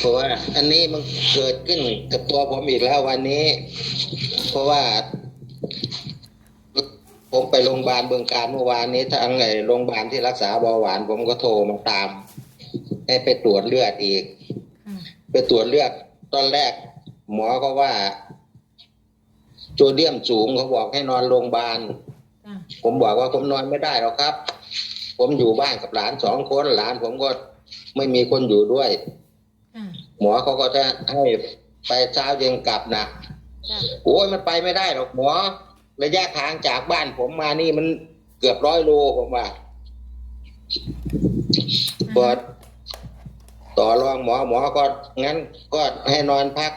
เพราะว่าอันนี้มันเกิดขึ้นกับตัวผมอีกแล้ววันนี้ เพราะว่าผมไปโรงพยาบาลเบืองการเมื่อวานนี้ทางไอ้โรงพยาบาลที่รักษาเบาหวาน ผมก็โทรมาตาม ให้ไปตรวจเลือดอีก ไปตรวจเลือดตอนแรก หมอก็ว่าโซเดียมสูงเขาบอกให้นอนโรงพยาบาลผมบอกว่าผมนอนไม่ได้หรอกครับ ผมอยู่บ้านกับหลานสองคนหลานผมก็ไม่มีคนอยู่ด้วย หมอเขาก็จะให้ไปเช้าเย็นกลับนะจ้ะโอ้ยมันไปไม่ได้หรอกหมอระยะทางจากบ้านผมมานี่มันเกือบร้อยโลผมว่าพอต่อรองหมอหมอก็งั้นก็ให้นอนพัก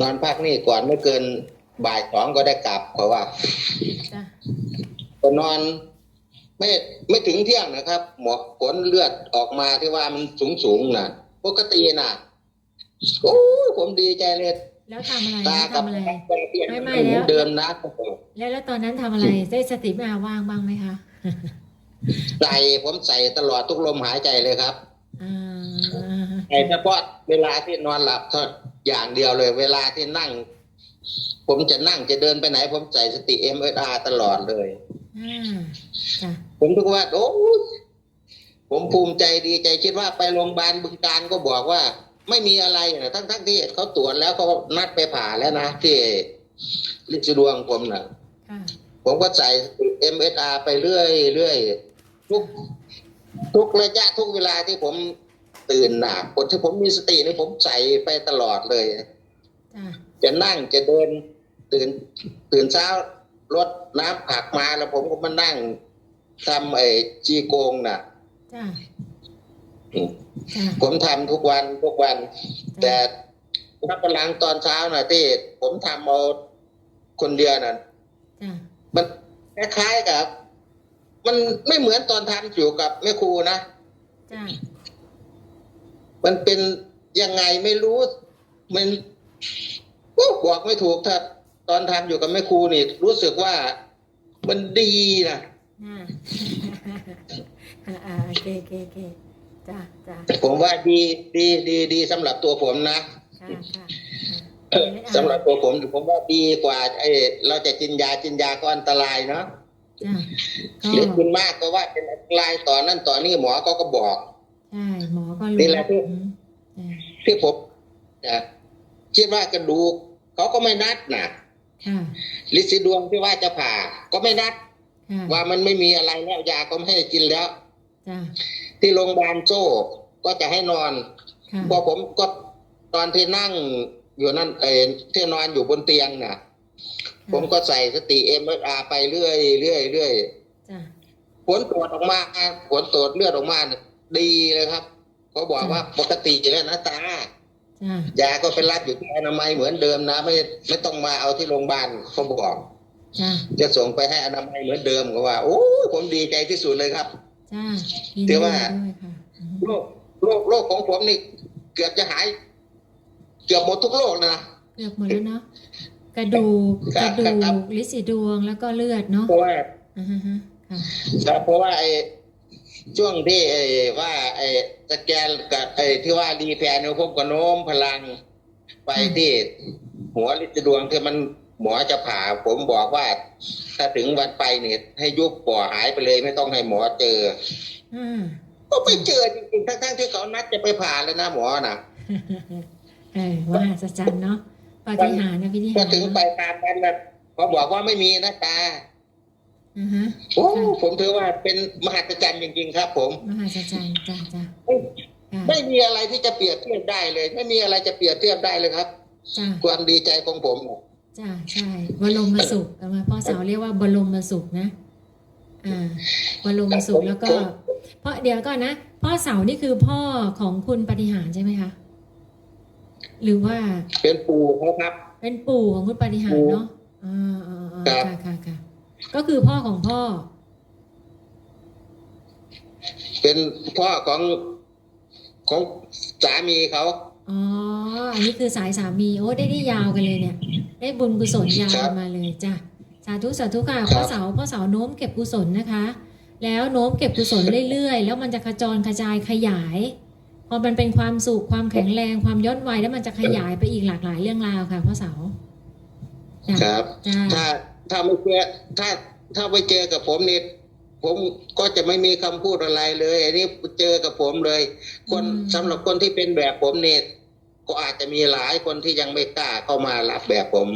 นอนพักนี่ก่อนไม่เกินบ่ายสองก็ได้กลับเพราะว่าจ้ะก็นอนไม่ไม่ถึงเที่ยงนะครับ หมอผลเลือดออกมาที่ว่ามันสูงสูงๆนะ ปกตินะโอ้ยผมดีใจเลยแล้วทำอะไรตาแล้วกับทำอะไรเปลี่ยนไม่ไม่เหมือนแล้ว เดิมนะแล้วแล้วตอนนั้นทำอะไรได้สติมาว่างบ้างไหมคะใส่ผมใส่ตลอดทุกลมหายใจเลยครับ อ่าใส่เฉพาะเวลาที่นอนหลับเท่าอย่างเดียวเลย เวลาที่นั่ง ผมจะนั่งจะเดินไปไหน ผมใส่สติเอ็มเออาตลอดเลย อ่าจ้ะผมทุกว่าโอ้ย ผมภูมิใจดีใจคิดว่าไปโรงพยาบาลบึงการก็บอกว่า ไม่มีอะไรนะทั้งทั้งๆที่เขาตรวจแล้วเขานัดไปผ่าแล้วนะที่ลิจดวงผมนะค่ะผมก็ใส่เอ็มเออาไปเรื่อยเรื่อยทุกทุกระยะทุกเวลาที่ผมตื่นหนักคนที่ผมมีสตินี่ผมใส่ไปตลอดเลยจ้ะจะนั่งจะเดินตื่นตื่นเช้ารดน้ำผักมาแล้วผมก็มานั่งทำไอ้จีโกงน่ะจ้ะ จ้ะผมทำทุกวันทุกวัน แต่ถ้าพลังตอนเช้าน่ะที่ผมทำเอาคนเดียวน่ะจ้ะมันคล้ายๆกับ มันไม่เหมือนตอนทำอยู่กับแม่ครูนะจ้ะมันเป็นยังไงไม่รู้ มันโอ้บอกไม่ถูกถ้าตอนทำอยู่กับแม่ครูนี่ รู้สึกว่ามันดีนะ อ่าอ่าอ่าโอเคโอเคโอเคจ้ะจ้ะผมว่าดีดีดีดีสำหรับตัวผมนะค่ะค่ะเออสำหรับตัวผมผมว่าดีกว่าไอ้เราจะกินยากินยาก็อันตรายเนาะจ้ะก็หรือคุณมากก็ว่าเป็นอันตรายต่อนั่นต่อนี่หมอก็ก็บอก ใช่หมอก็นี่รู้แหละที่ อืมจ้ะที่ผมนะคิดว่ากระดูกเขาก็ไม่นัดนะค่ะลิซิดวงที่ว่าจะผ่าก็ไม่นัด ค่ะว่ามันไม่มีอะไรแล้วยาก็ไม่ให้กินแล้วจ้ะ ที่โรงพยาบาลโจ้ก็จะให้นอนค่ะพอผมก็ตอนที่นั่งอยู่นั่นเออที่นอนอยู่บนเตียงน่ะ ผมก็ใส่สติเอ็มอาไปเรื่อยเรื่อยเรื่อยจ้ะผลตรวจออกมาผลตรวจเลือดออกมาเนี่ยดีเลยครับเขาบอกว่าปกติแล้วนะตาจ้ะยาก็เป็นรับอยู่ที่อนามัยเหมือนเดิมนะ ไม่ไม่ต้องมาเอาที่โรงพยาบาลเขาบอกจ้ะจะส่งไปให้อนามัยเหมือนเดิมก็ว่า โอ้ยผมดีใจที่สุดเลยครับ จ้ะยินถืดีอว่าด้วยค่ะอืมโรคโรคโรคของผมนี่เกือบจะหาย เกือบหมดทุกโรคนะเกือบหมดแล้วเนาะกระดูกคกรัระบดูครับกลิสีดวงแล้วก็เลือดเนาะเพราะว่าอ่าฮะฮะค่ะครับเพราะว่าไอ้ช่วงที่ไอ้ว่า ไอ้สแกนกับไอ้ที่ว่ารีแพร์เนี่ยผมก็โน้มพลังไปที่หัวลิจดวงที่มัน หมอจะผ่าผมบอกว่า ถ้าถึงวันไปเนี่ยให้ยุบปอหายไปเลยไม่ต้องให้หมอเจออ่าก็ไม่เจอจริงๆทั้งๆที่เขานัดจะไปผ่าแล้วนะหมอน่ะเออมหัศจรรย์เนาะปาฏิหาริย์นะพิธีพอหารถึงไปตามนั้นนะเขาบอกว่าไม่มีนะตาอ่าฮะโอ้ผมถือว่าเป็นมหัศจรรย์จริงๆครับ ผม มหัศจรรย์จ้ะจ้ะค่ะไม่มีอะไรที่จะเปรียบเทียบได้เลย ไม่มีอะไรจะเปรียบเทียบได้เลยครับจ้ะความดีใจของผมน่ะ จ้ะใช่บรมสุขเอามาพ่อสาวเรียกว่าบรมสุขนะอ่าบรมสุขแล้วก็เพราะเดี๋ยวก่อนนะพ่อเสานี่คือพ่อของคุณปฏิหารย์ใช่ไหมคะหรือว่าเป็นปู่เขาครับ เป็นปู่ของคุณปฏิหารย์เนาะอ่าอ่าอ่าครับค่ะค่ะค่ะก็คือพ่อของพ่อ เป็นพ่อของของสามีเขาอ๋อ อันนี้คือสายสามี โอ้ได้ได้ยาวกันเลยเนี่ย ได้บุญกุศลยาวครับมาเลยจ้ะสาธุสาธุค่ะครับพ่อเสาพ่อเสาโน้มเก็บกุศลนะคะ แล้วโน้มเก็บกุศลเรื่อยๆ แล้วมันจะขจรกระจายขยาย พอมันเป็นความสุขความแข็งแรงความย้อนวัยแล้วมันจะขยายไปอีกหลากหลายเรื่องราวค่ะพ่อเสาจ้ะครับจ้าถ้าถ้าไม่เจอถ้าถ้าไปเจอกับผมนี่ผมก็จะไม่มีคำพูดอะไรเลยอันนี้เจอกับผมเลย คนสำหรับคนที่เป็นแบบผมเนี่ย ก็อาจจะมีหลายคนที่ยังไม่กล้าเข้ามารับแบบผม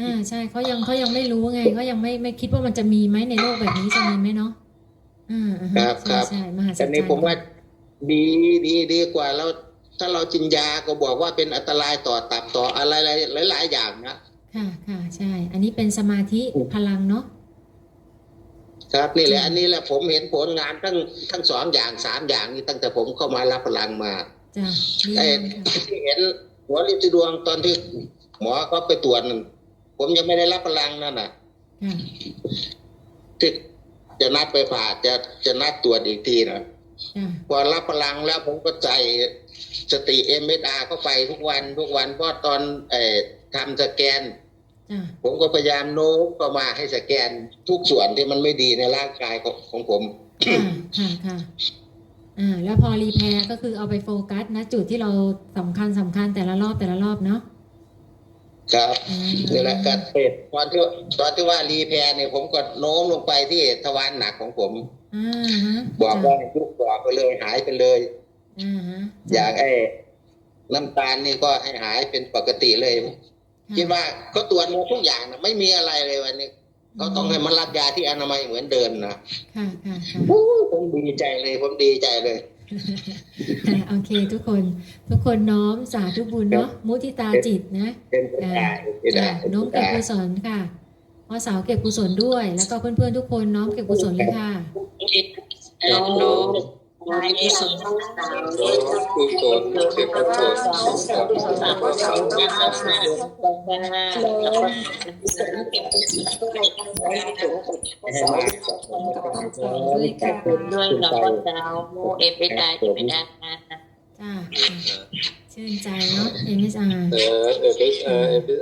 อ่าใช่เขายังเขายังไม่รู้ไงเขายังไม่ไม่คิดว่ามันจะมีไหมในโลกแบบนี้จะมีไหมเนาะอ่าอ่าฮะครับใช่ครับใช่มหัศจรแต่รย์นี้ผมว่าดีดีดีกว่าเราถ้าเราจินยาก็บอกว่าเป็นอันตรายต่อตับต่ออะไรหลายหลาย ๆ อย่างนะค่ะค่ะใช่ อันนี้เป็นสมาธิพลังเนาะครับนี่แหละอืมอันนี้แหละผมเห็นผลงานทั้งทั้งสองอย่างสามอย่างนี้ตั้งแต่ผมเข้ามารับพลังมา จ้ะดีไอ้มากค่ะที่เห็นหัวลินดวงตอนที่หมอเขาไปตรวจนั่นผมยังไม่ได้รับพลังนั่นน่ะ ค่ะที่จะนัดไปผ่าจะจะนัดตรวจอีกทีนะจ้ะพอรับพลังแล้วผมก็ใจสติเอ็มเอสอาเข้าไปทุกวันทุกวันเพราะตอนเอ่อทำสแกน จ้ะผมก็พยายามโน้มเข้ามาให้สแกนทุกส่วนที่มันไม่ดีในร่างกายของของผม ค่ะค่ะค่ะ อ่าแล้วพอรีแพร์ก็คือเอาไปโฟกัสนะจุดที่เราสำคัญสำคัญแต่ละรอบแต่ละรอบเนาะครับอ่านี่แหละการเทศตอนที่ตอนที่ว่ารีแพร์เนี่ยผมก็โน้มลงไปที่ทวารหนักของผม อ่าฮะบอกว่ายุบบอกไปเลยหายไปเลย อ่าฮะอยากไอ้น้ำตาลนี่ก็ให้หายเป็นปกติเลยคิดว่าก็ตรวจหมดทุกอย่างนะไม่มีอะไรเลยวันนี้ เขาต้องให้มารับยาที่อนามัยเหมือนเดิมนะค่ะค่ะค่ะโอ้ยผมดีใจเลยผมดีใจเลยอะโอเคทุกคนทุกคนน้อมสาธุบุญเนาะมุทิตาจิตนะเป็นไปได้เป็นไปได้จ้ะน้อมเก็บกุศลค่ะพ่อสาวเก็บกุศลด้วย แล้วก็เพื่อนๆทุกคนน้อมเก็บกุศลเลยค่ะน้อ งน้องนายในสุดท้ายคือโกนคือโกนให้มาด้วยค่ะด้วยเราก็จะเอาโมเอฟได้จะไม่ได้จ้าชื่นใจเนาะ MSR เออเอฟเอสอาร์เอฟเอ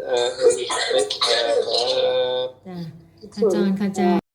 สอาร์เอฟเอสอาร์จ้าขจรขจาย